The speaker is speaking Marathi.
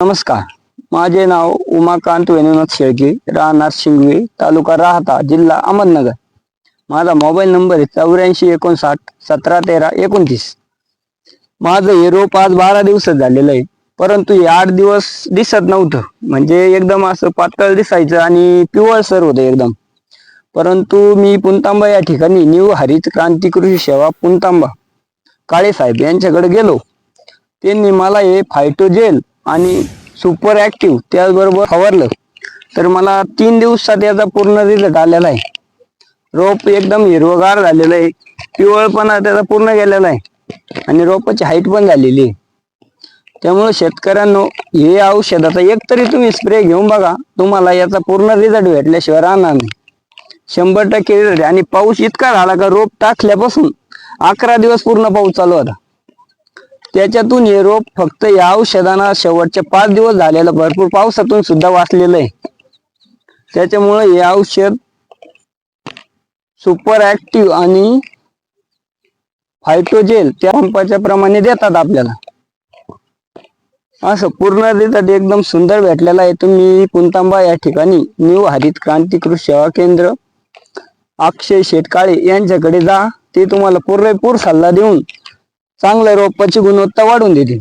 नमस्कार. माझे नाव उमाकांत वेणुनाथ शेळके राहणार शिंगवे तालुका राहता जिल्हा अहमदनगर. माझा मोबाईल नंबर आहे चौऱ्याऐंशी एकोणसाठ सतरा तेरा एकोणतीस. माझं हे रोप आज बारा दिवस झालेलं आहे परंतु हे आठ दिवस दिसत नव्हतं. म्हणजे एकदम असं पातळ दिसायचं आणि पिवळसर होतं एकदम. परंतु मी पुंतांबा या ठिकाणी न्यू हरित क्रांती कृषी सेवा पुंतांबा काळे साहेब यांच्याकडे गेलो. त्यांनी मला हे फायटोजेल आणि सुपर ॲक्टिव्ह त्याचबरोबर फवारलं तर मला तीन दिवसात याचा पूर्ण रिझल्ट आलेला आहे. रोप एकदम हिरवगार झालेलं आहे. पिवळपणा त्याचा पूर्ण गेलेला आहे. आणि रोपाची हाईट पण झालेली आहे. त्यामुळे शेतकऱ्यांनो हे औषधाचा एक तरी तुम्ही स्प्रे घेऊन बघा. तुम्हाला याचा पूर्ण रिझल्ट भेटल्याशिवाय राहणार नाही. शंभर टक्के आणि पाऊस इतका झाला का रोप टाकल्यापासून अकरा दिवस पूर्ण पाऊस चालू होता. त्याच्यातून हे रोप फक्त या औषधाना शेवटचे पाच दिवस झालेलं भरपूर पावसातून सुद्धा वाचलेलं आहे. त्याच्यामुळे हे औषध सुपर ऍक्टिव्ह आणि फायटोजेल त्या पंपाच्या प्रमाणे देतात आपल्याला. असं पूर्ण रिझल्ट एकदम सुंदर भेटलेला आहे. तुम्ही पुंतांबा या ठिकाणी न्यू हरित क्रांती कृषी सेवा केंद्र अक्षय शेटकाळे यांच्याकडे जा. ते तुम्हाला पुरेपूर सल्ला देऊन चांगल्या रोपाची गुणवत्ता वाढवून देतील.